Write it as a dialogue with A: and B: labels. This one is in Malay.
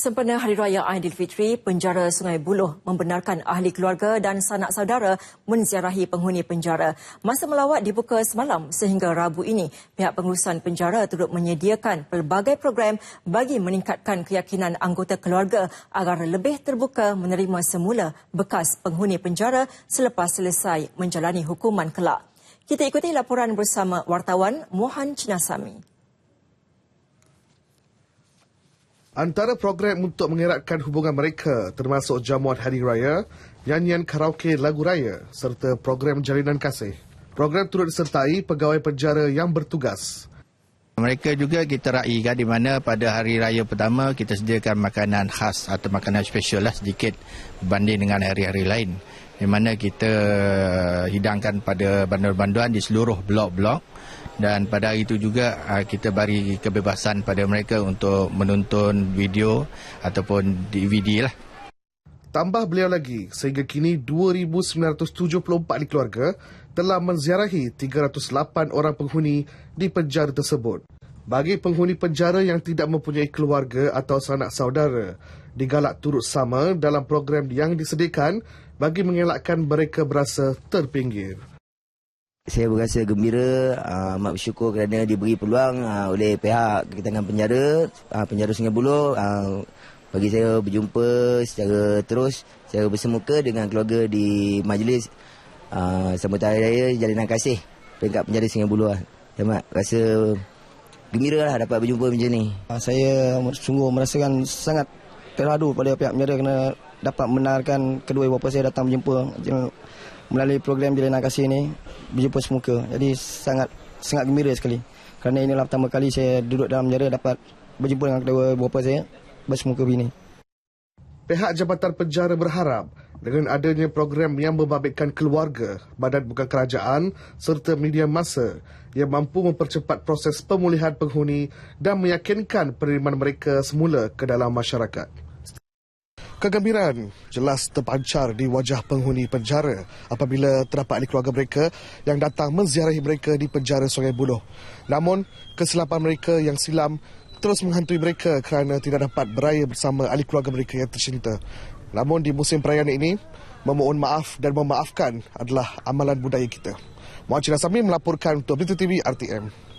A: Sempena Hari Raya Aidilfitri, penjara Sungai Buloh membenarkan ahli keluarga dan sanak saudara menziarahi penghuni penjara. Masa melawat dibuka semalam sehingga Rabu ini, pihak pengurusan penjara turut menyediakan pelbagai program bagi meningkatkan keyakinan anggota keluarga agar lebih terbuka menerima semula bekas penghuni penjara selepas selesai menjalani hukuman kelak. Kita ikuti laporan bersama wartawan Mohan Cinasami.
B: Antara program untuk mengeratkan hubungan mereka termasuk jamuan hari raya, nyanyian karaoke lagu raya serta program jalinan kasih. Program turut disertai pegawai penjara yang bertugas.
C: Mereka juga kita raikan di mana pada hari raya pertama kita sediakan makanan khas atau makanan spesial lah sedikit berbanding dengan hari-hari lain. Di mana kita hidangkan pada banduan-banduan di seluruh blok-blok dan pada hari itu juga ah, kita beri kebebasan pada mereka untuk menonton video ataupun DVD lah.
B: Tambah beliau lagi, sehingga kini 2,974 ahli keluarga telah menziarahi 308 orang penghuni di penjara tersebut. Bagi penghuni penjara yang tidak mempunyai keluarga atau sanak saudara, digalak turut sama dalam program yang disediakan bagi mengelakkan mereka berasa terpinggir
D: saya berasa gembira, amat bersyukur kerana diberi peluang uh, oleh pihak Kekitangan Penjara, uh, Penjara Sungai Buloh bagi saya berjumpa secara terus, secara bersemuka dengan keluarga di majlis sambutan hari raya Jalinan Kasih peringkat Penjara Sungai Buloh. Saya rasa gembira lah dapat berjumpa macam ni.
E: Saya sungguh merasakan sangat terhadu pada pihak penjara kerana dapat menarkan kedua ibu bapa saya datang berjumpa melalui program Jalinan Kasih ini berjumpa semuka. Jadi sangat sangat gembira sekali. Kerana inilah pertama kali saya duduk dalam penjara dapat berjumpa dengan kedua bapa saya bersemuka begini.
B: Pihak Jabatan Penjara berharap dengan adanya program yang membabitkan keluarga, badan bukan kerajaan serta media masa yang mampu mempercepat proses pemulihan penghuni dan meyakinkan penerimaan mereka semula ke dalam masyarakat. Kegembiraan jelas terpancar di wajah penghuni penjara apabila terdapat ahli keluarga mereka yang datang menziarahi mereka di penjara Sungai Buloh. Namun, kesilapan mereka yang silam terus menghantui mereka kerana tidak dapat beraya bersama ahli keluarga mereka yang tercinta. Namun di musim perayaan ini, memohon maaf dan memaafkan adalah amalan budaya kita. Muhammad Sami melaporkan untuk Berita TV RTM.